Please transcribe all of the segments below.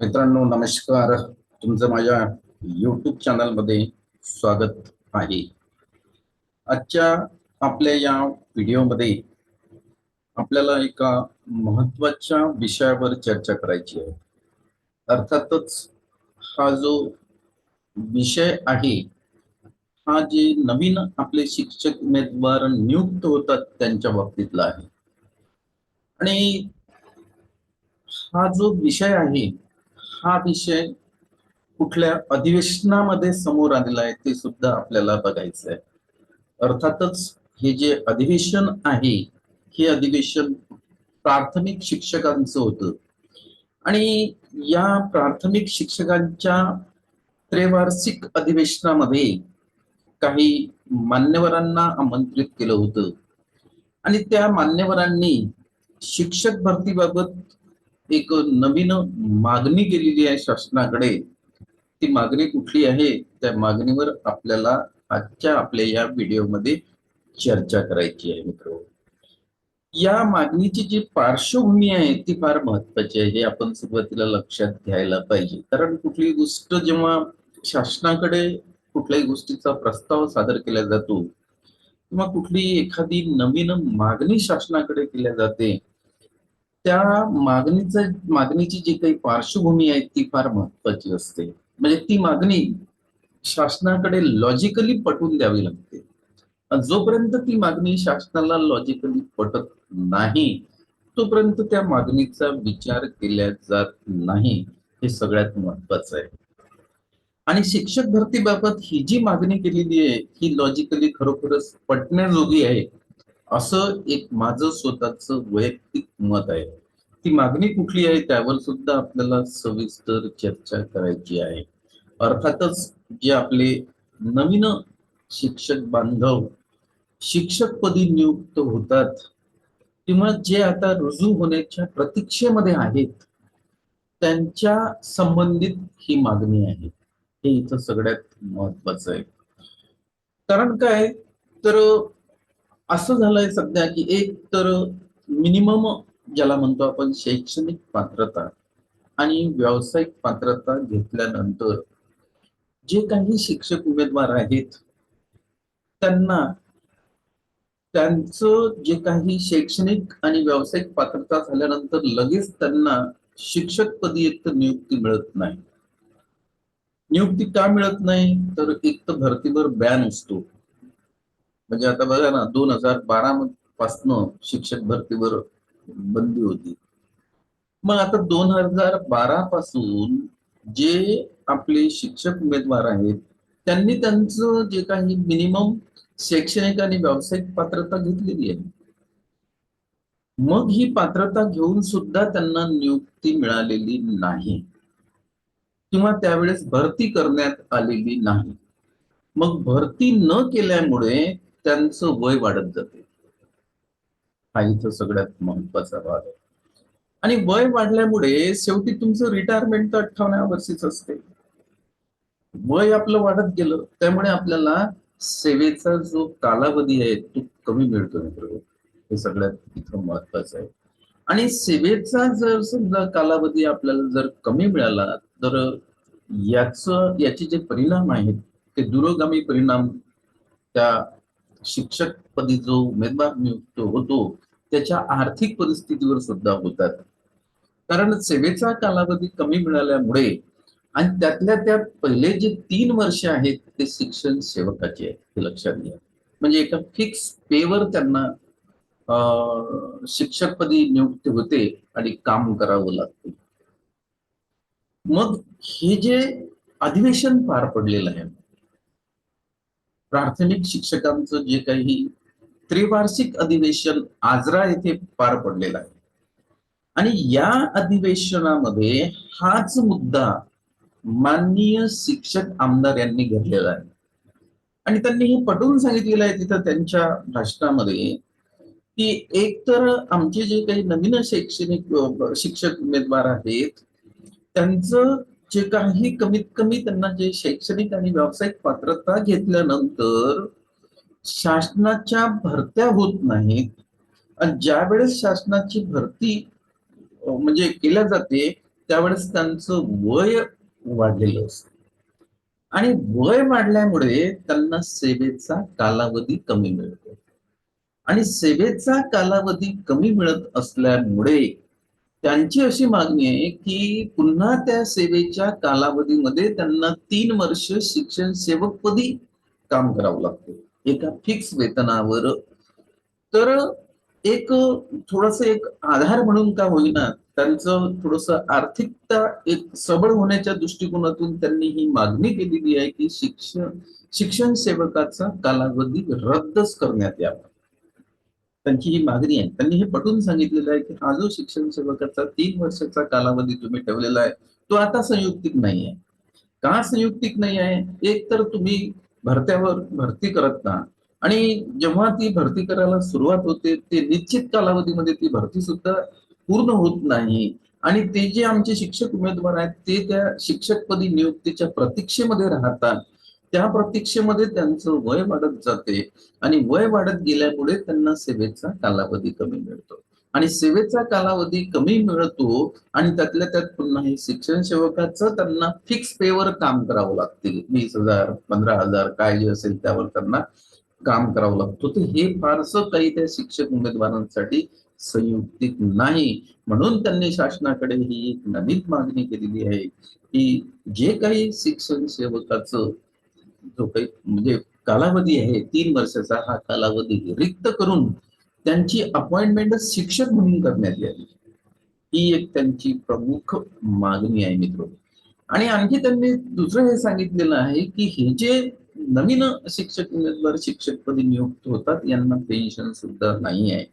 मित्रांनो नमस्कार. तुमचं माझ्या युट्यूब चॅनलमध्ये स्वागत आहे. आजच्या आपल्या या व्हिडिओमध्ये आपल्याला एका महत्त्वाच्या विषयावर चर्चा करायची आहे. अर्थातच हा जो विषय आहे हा जे नवीन आपले शिक्षक उमेदवार नियुक्त होतात त्यांच्या बाबतीतला आहे. आणि हा जो विषय आहे हा विषय कुठल्या अधिवेशनामध्ये समोर आलेला आहे ते सुद्धा आपल्याला बघायचं आहे अर्थातच हे जे अधिवेशन आहे हे अधिवेशन प्राथमिक शिक्षकांचं होतं. आणि या प्राथमिक शिक्षकांच्या त्रेवार्षिक अधिवेशनामध्ये काही मान्यवरांना आमंत्रित केलं होतं. आणि त्या मान्यवरांनी शिक्षक भरतीबाबत एक नवीन मागणी केलेली आहे शासनाकडे. ती मागणी कुठली आहे? त्या मागणीवर आपल्याला आजच्या आपल्या या व्हिडिओमध्ये चर्चा करायची आहे मित्र. या मागणीची जी पार्श्वभूमी आहे ती फार महत्वाची आहे. हे आपण सुरुवातीला लक्षात घ्यायला पाहिजे. कारण कुठली गोष्ट जेव्हा शासनाकडे कुठल्याही गोष्टीचा प्रस्ताव सादर केला जातो किंवा कुठली एखादी नवीन मागणी शासनाकडे केल्या जाते त्या मागणीचं मागणीची जी काही पार्श्वभूमी आहे ती फार महत्वाची असते. म्हणजे ती मागणी शासनाकडे लॉजिकली पटवून द्यावी लागते. जोपर्यंत ती मागणी शासनाला लॉजिकली पटत नाही तोपर्यंत त्या मागणीचा विचार केला जात नाही हे सगळ्यात महत्वाचं आहे. आणि शिक्षक भरतीबाबत ही जी मागणी केलेली आहे ही लॉजिकली खरोखरच पटण्याजोगी आहे. असं एक माझं स्वतःच वैयक्तिक मत आहे. ती मागणी कुठली आहे? त्यावर सुद्धा आपल्याला सविस्तर चर्चा करायची आहे. अर्थातच जे आपले नवीन शिक्षक बांधव शिक्षकपदी नियुक्त होतात किंवा जे आता रुजू होण्याच्या प्रतीक्षेमध्ये आहेत त्यांच्या संबंधित ही मागणी आहे. हे इथं सगळ्यात महत्वाचं आहे. कारण काय? तर असं झालंय सध्या की एक तर मिनिमम ज्याला म्हणतो आपण शैक्षणिक पात्रता आणि व्यावसायिक पात्रता घेतल्यानंतर जे काही शिक्षक उमेदवार आहेत त्यांना त्यांचं जे काही शैक्षणिक आणि व्यावसायिक पात्रता झाल्यानंतर लगेच त्यांना शिक्षकपदी एक तर नियुक्ती मिळत नाही. नियुक्ती का मिळत नाही? तर एक तर भरतीवर बॅन असतो. म्हणजे आता बघा ना दोन हजार बारा पासनं शिक्षक भरतीवर बंदी होती. मग आता दोन हजार बारा पासून जे आपले शिक्षक उमेदवार आहेत त्यांनी त्यांचं जे काही मिनिमम शैक्षणिक आणि व्यावसायिक पात्रता घेतलेली आहे. मग ही पात्रता घेऊन सुद्धा त्यांना नियुक्ती मिळालेली नाही. किंवा त्यावेळेस भरती करण्यात आलेली नाही. मग भरती न केल्यामुळे त्यांचं वय वाढत जाते. हा इथं सगळ्यात महत्त्वाचा भाग आहे. आणि वय वाढल्यामुळे शेवटी तुमचं रिटायरमेंट तर अठ्ठावन्न वर्षीच असते. वय आपलं वाढत गेलं त्यामुळे आपल्याला सेवेचा जो कालावधी आहे तो कमी मिळतो मित्र. हे सगळ्यात इथं महत्वाचं आहे. आणि सेवेचा जर समजा कालावधी आपल्याला जर कमी मिळाला तर याच याचे जे परिणाम आहेत ते दुरोगामी परिणाम त्या शिक्षक पदी जो उमेदवार नियुक्त होतो त्याच्या आर्थिक परिस्थितीवर सुद्धा होतात. कारण सेवेचा कालावधी कमी मिळाल्यामुळे आणि त्यातल्या त्यात पहिले जे तीन वर्ष आहेत ते शिक्षण सेवकाचे आहेत हे लक्षात घ्या. म्हणजे एका फिक्स पेवर त्यांना शिक्षकपदी नियुक्ती होते आणि काम करावं लागते. मग हे जे अधिवेशन पार पडलेलं आहे प्राथमिक शिक्षकांचं जे काही त्रिवार्षिक अधिवेशन आजरा येथे पार पडलेलं आहे. आणि या अधिवेशनामध्ये हाच मुद्दा माननीय शिक्षक आमदार यांनी घेतलेला आहे. आणि त्यांनी हे पटवून सांगितलेलं आहे तिथं त्यांच्या भाषणामध्ये की एक तर आमचे जे काही नवीन शैक्षणिक शिक्षक उमेदवार आहेत त्यांचं जे काही कमीत कमी त्यांना जे शैक्षणिक आणि व्यावसायिक पात्रता घेतल्यानंतर शासनाच्या भरत्या होत नाहीत. आणि ज्या वेळेस शासनाची भरती म्हणजे केल्या जाते त्यावेळेस त्यांचं वय वाढलेलं असतं. आणि वय वाढल्यामुळे त्यांना सेवेचा कालावधी कमी मिळतो. आणि सेवेचा कालावधी कमी मिळत असल्यामुळे त्यांची अशी मागणी आहे की पुन्हा त्या सेवेच्या कालावधीमध्ये त्यांना तीन वर्ष शिक्षण सेवकपदी काम करावं लागतं. एका फिक्स वेतनावर. तर एक थोडस एक आधार म्हणून का होईना त्यांचं थोडस आर्थिकता एक सबळ होण्याच्या दृष्टिकोनातून त्यांनी ही मागणी केलेली आहे की शिक्षण शिक्षण सेवकाचा कालावधी रद्दच करण्यात यावा. त्यांची ही मागणी आहे. त्यांनी हे पटवून सांगितलेलं आहे की हा जो शिक्षण सेवकाचा तीन वर्षाचा कालावधी तुम्ही ठेवलेला आहे तो आता संयुक्तिक नाही आहे. का संयुक्तिक नाही आहे? एक तर तुम्ही भरत्यावर भरती करत ना आणि जेव्हा ती भरती करायला सुरुवात होते ते निश्चित कालावधीमध्ये ती भरती सुद्धा पूर्ण होत नाही. आणि ते जे आमचे शिक्षक उमेदवार आहेत ते त्या शिक्षकपदी नियुक्तीच्या प्रतीक्षेमध्ये राहतात. त्या प्रतीक्षेमध्ये त्यांचं वय वाढत जाते आणि वय वाढत गेल्यामुळे त्यांना सेवेचा कालावधी कमी मिळतो. आणि सेवेचा कालावधी कमी मिळतो आणि त्यातल्या त्यात पुन्हा हे शिक्षण सेवकाचं त्यांना फिक्स पेवर काम करावं लागते. वीस हजार पंधरा हजार काय जे असेल त्यावर त्यांना काम करावं लागतो. तर हे फारसं काही त्या शिक्षक उमेदवारांसाठी संयुक्तिक नाही. म्हणून त्यांनी शासनाकडे ही एक नवीन मागणी केलेली आहे की जे काही शिक्षण सेवकाचं जो काही म्हणजे कालावधी आहे तीन वर्षाचा हा कालावधी रिक्त करून त्यांची अपॉइंटमेंट शिक्षक म्हणून करण्यात यावी. ही एक त्यांची प्रमुख मागणी आहे मित्र. आणि आणखी त्यांनी दुसरं हे सांगितलेलं आहे की हे जे नवीन शिक्षक उमेदवार शिक्षकपदी नियुक्त होतात यांना पेन्शन सुद्धा नाही आहे.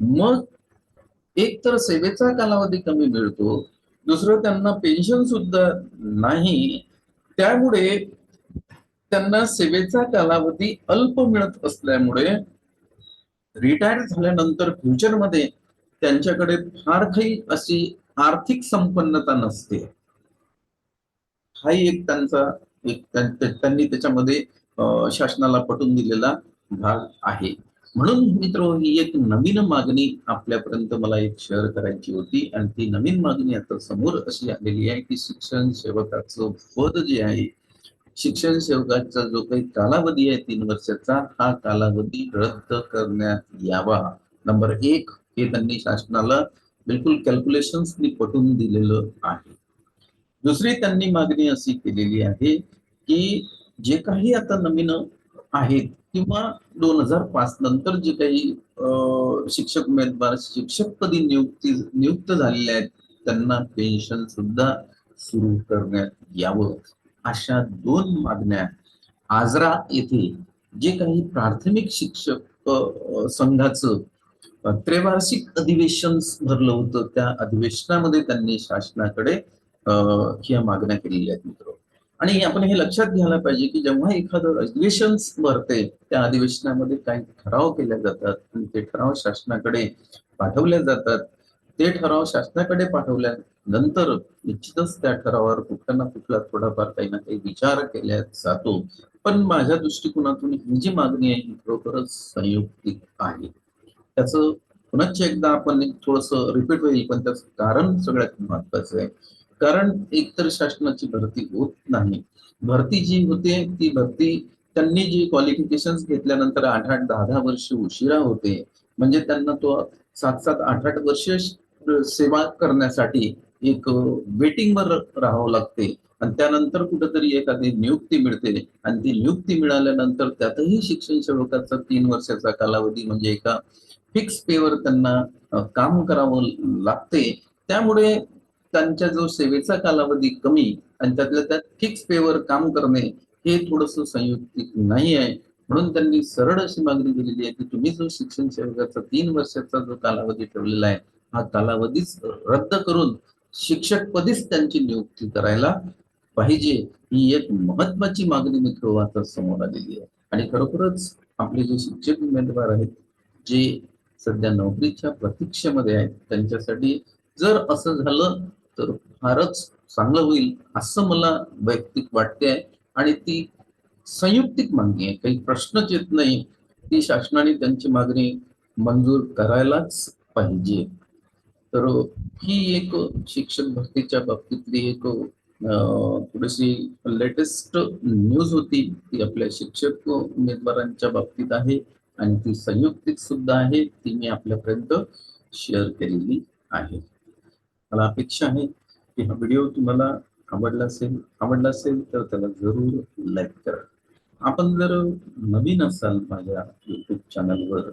मग एक तर सेवेचा कालावधी कमी मिळतो दुसरं त्यांना पेन्शन सुद्धा नाही. त्यामुळे त्यांना सेवेचा कालावधी अल्प मिळत असल्यामुळे रिटायर झाल्यानंतर फ्युचरमध्ये त्यांच्याकडे फार काही अशी आर्थिक संपन्नता नसते. हाही एक त्यांचा एक त्यांनी त्याच्यामध्ये शासनाला पटवून दिलेला भाग आहे. म्हणून मित्र ही एक नवीन मागणी आपल्यापर्यंत मला एक शेअर करायची होती आणि ती नवीन मागणी आता समोर अशी आलेली आहे की शिक्षण सेवकाचं पद जे आहे शिक्षण सेवकाचा जो काही कालावधी आहे तीन वर्षाचा हा कालावधी रद्द करण्यात यावा. नंबर एक हे त्यांनी शासनाला बिलकुल कॅल्क्युलेशन्स पटवून दिलेलं आहे. दुसरी त्यांनी मागणी अशी केलेली आहे की जे काही आता नवीन आहेत किंवा दोन हजार पाच नंतर जे काही शिक्षक उमेदवार शिक्षकपदी नियुक्ती नियुक्त झालेले आहेत त्यांना पेन्शन सुद्धा सुरू करण्यात यावं. अशा दोन मागण्या आजरा येथे जे काही प्राथमिक शिक्षक संघाचं त्रैवार्षिक अधिवेशन भरलं होतं त्या अधिवेशनामध्ये त्यांनी शासनाकडे ह्या मागण्या केलेल्या आहेत मित्र. आणि आपण हे लक्षात घ्यायला पाहिजे की जेव्हा एखादं अधिवेशन भरते त्या अधिवेशनामध्ये काही ठराव केल्या जातात आणि ते ठराव शासनाकडे पाठवल्या जातात. ते ठराव शासनाकडे पाठवल्यानंतर निश्चितच त्या ठरावावर कुठला ना कुठला थोडाफार काही ना काही विचार केल्या जातो. पण माझ्या दृष्टिकोनातून ही जी मागणी आहे ही खरोखरच संयुक्तिक आहे. त्याचं पुनश्च एकदा आपण थोडस रिपीट होईल पण त्याचं कारण सगळ्यात महत्वाचं आहे. कारण एकतर शासनाची भरती होत नाही. भरती जी होते ती भरती त्यांनी जी क्वालिफिकेशन घेतल्यानंतर आठ आठ दहा दहा वर्ष उशिरा होते. म्हणजे त्यांना तो सात सात आठ आठ वर्ष सेवा करण्यासाठी एक वेटिंगवर राहावं लागते. आणि त्यानंतर कुठेतरी एखादी नियुक्ती मिळते. आणि ती नियुक्ती मिळाल्यानंतर त्यातही शिक्षण सेवकाचा तीन वर्षाचा कालावधी म्हणजे एका फिक्स पेवर त्यांना काम करावं लागते. त्यामुळे त्यांच्या जो सेवेचा कालावधी कमी आणि त्यातल्या त्यात फिक्स पेवर काम करणे हे थोडस संयुक्तिक नाही आहे. म्हणून त्यांनी सरळ अशी मागणी केलेली आहे की तुम्ही जो शिक्षण सेवकाचा तीन वर्षाचा जो कालावधी ठेवलेला आहे हा कालावधीच रद्द करून शिक्षक पदीच त्यांची नियुक्ती करायला पाहिजे ही एक महत्वाची मागणी मित्र आता समोर आलेली आहे. आणि खरोखरच आपले जे शिक्षक उमेदवार आहेत जे सध्या नोकरीच्या प्रतीक्षेमध्ये आहेत त्यांच्यासाठी जर असं झालं तर फारच चांगलं होईल असं मला वैयक्तिक वाटते आहे आणि ती संयुक्तिक मागणी आहे काही प्रश्नच येत नाही. ती शासनाने त्यांची मागणी मंजूर करायलाच पाहिजे. तर ही एक शिक्षक भरतीच्या बाबतीतली एक थोडीशी लेटेस्ट न्यूज होती. ती आपल्या शिक्षक उमेदवारांच्या बाबतीत आहे आणि ती संयुक्तिक सुद्धा आहे. ती मी आपल्यापर्यंत शेअर केलेली आहे. मला अपेक्षा आहे की हा व्हिडिओ तुम्हाला आवडला असेल आवडला असेल तर त्याला जरूर लाईक करा. आपण जर नवीन असाल माझ्या युट्यूब चॅनलवर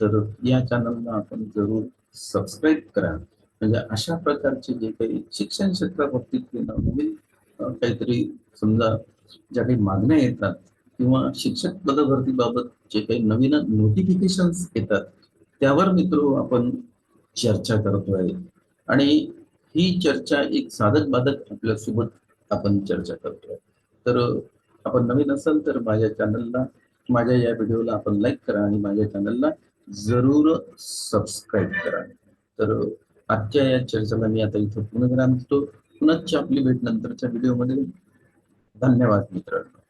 तर या चॅनलला आपण जरूर सबस्क्राईब करा. म्हणजे अशा प्रकारचे जे काही शिक्षण क्षेत्राबाबतीत नवीन काहीतरी समजा ज्या काही मागण्या येतात किंवा शिक्षक पदभरतीबाबत जे काही नवीन नोटिफिकेशन येतात त्यावर मित्र आपण चर्चा करतोय. आणि ही चर्चा एक साधक बाधक आपल्यासोबत आपण चर्चा करतोय. तर आपण नवीन असाल तर माझ्या चॅनलला माझ्या या व्हिडिओला आपण लाईक करा आणि माझ्या चॅनलला जरूर सबस्क्राईब करा. तर आजच्या या चर्चेला मी आता इथं पुनः विराम देतो. पुनश्च आपली भेट नंतरच्या व्हिडिओमध्ये धन्यवाद मित्रांनो.